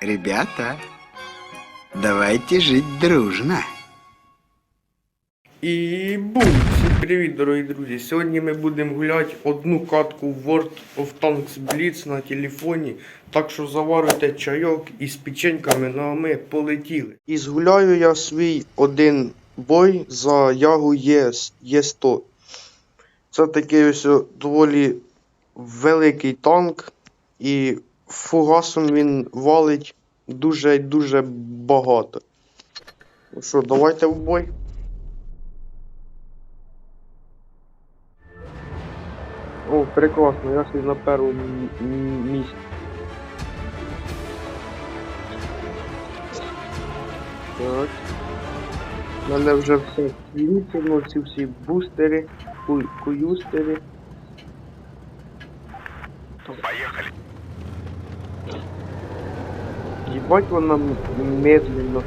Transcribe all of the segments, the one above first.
Ребята, давайте жить дружно. І бум! Всім привіт, дорогі друзі! Сьогодні ми будемо гуляти одну катку в World of Tanks Blitz на телефоні. Так що заварюйте чайок із печеньками, ну а ми полетіли. І згуляю я свій один бой за Ягу Є, Є100. Це такий ось доволі великий танк, і фугасом він валить дуже дуже багато. Ну що, давайте в бой. О, прекрасно, я собі на першому місці. Так. У мене вже все світимо, ці всі бустери, ку куюстери. Поехали. Ебать м- медленно.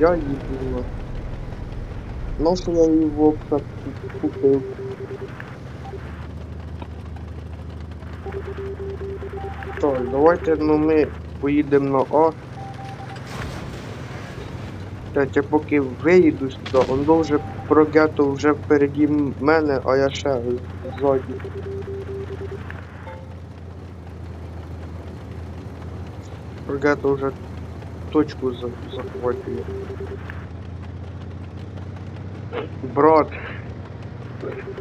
Я. Ну що я його так купив. Так, давайте ну ми поїдемо на А. Так, я поки виїду сюди, он вже прогето вже впереді мене, а я ще ззаді. Прогето вже точку за- захватує. Брат.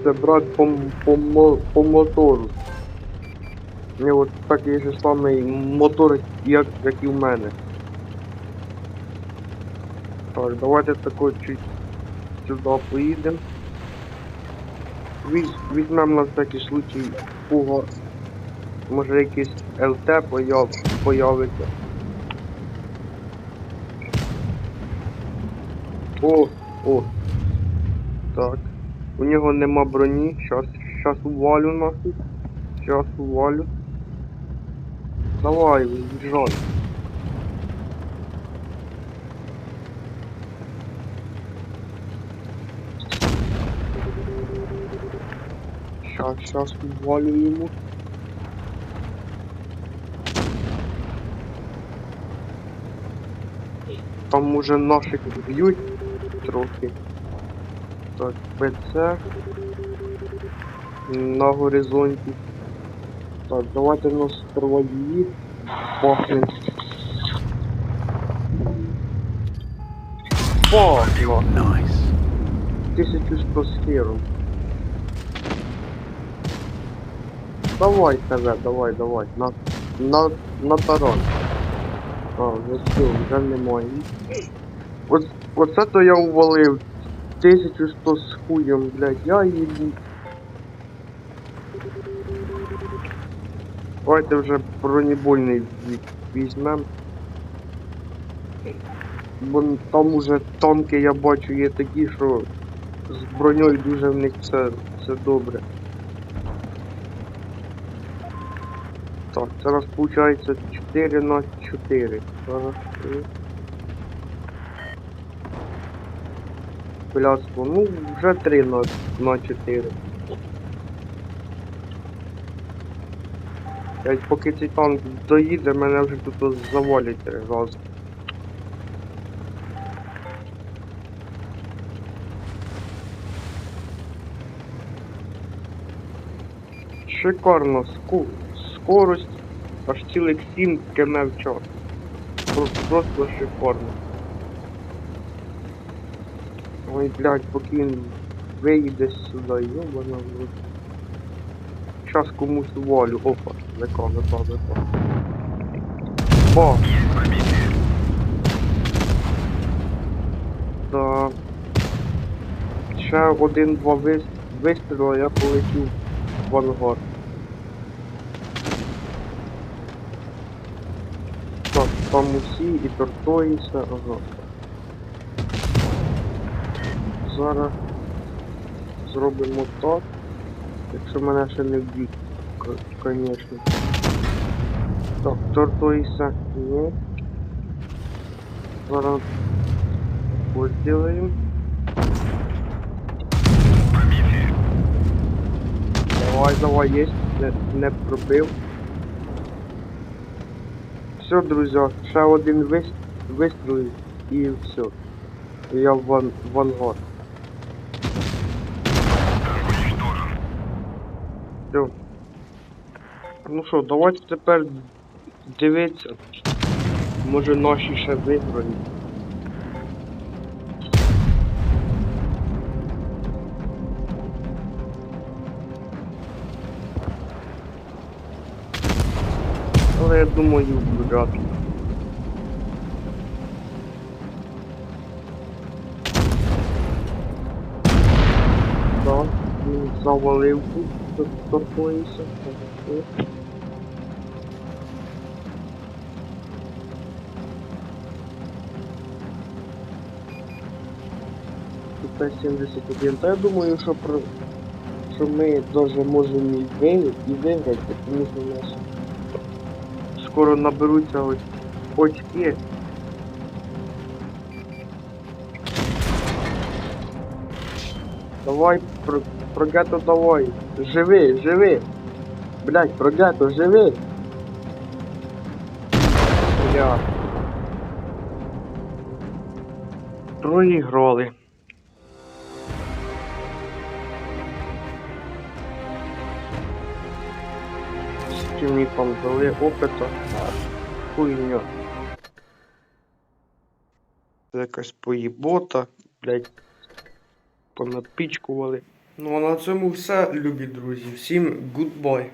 Це брат по, по, по мотору. У нього такий же самий мотор, як, як і в мене. Так, давайте тако чуть сюди поїдемо. Візь, візьмемо на всякий случай пуга. Може якийсь ЛТ появ, появиться. О, о. Так. У нього нема броні. Щас, щас увалю нахуй. Щас увалю. Давай, въезжай. Сейчас, сейчас увалю ему. Там уже наших б'ють трохи. Так, ПЦ. На горизонті. Так, давайте на стрвої пахнем. Пахло. Найс. 1100 сферу. Давай тебе, давай, давай. На, на, на таран. А, вже все, вже немає. От, оце то я увалив. 1100 з хуєм, блядь, я їду. Давайте вже бронебойний ві- візьмем. Бо там уже танки я бачу є такі, що з броньою дуже в них все, все добре. Так, зараз виходить 4 на 4. Зараз. Блядство, ну вже 3 на, на 4. Блять, поки цей танк доїде, мене вже тут завалять три рази. Шикарно, ску... скорость аж цілих 7 км в час. Просто шикарно. Ой, блядь, поки він виїде сюди, йобана в рот. Щас комусь валю. Опа, века, века, века. Ба! Да. Ще один-два вис... вистріли, я полетів в ангар. Так, там усі і тортується, ага. Зараз зробимо так. Якщо мене ще не вб'ють, звісно. Так, тортується, ні. Зараз ось зробимо. Давай, давай, есть. Не, не пробив. Все, друзі, ще один вис- вистріл і все. І я в, ван- в Все. Ну що, давайте тепер дивитися. Може наші ще виграють. Але я думаю, вряд ли. Так, він завалив торкується. Тут 71. Та я думаю, що про що ми даже можемо і ви- і виграти, тому що у нас скоро наберуться ось очки. Давай, про, давай. Живи, живи. Блять, про гетто, живи. Бля. Проіграли. Мені там дали опита. Хуйня. Це якась поїбота, блять. Понапічкували. Ну а на цьому все, любі друзі. Всім гудбай.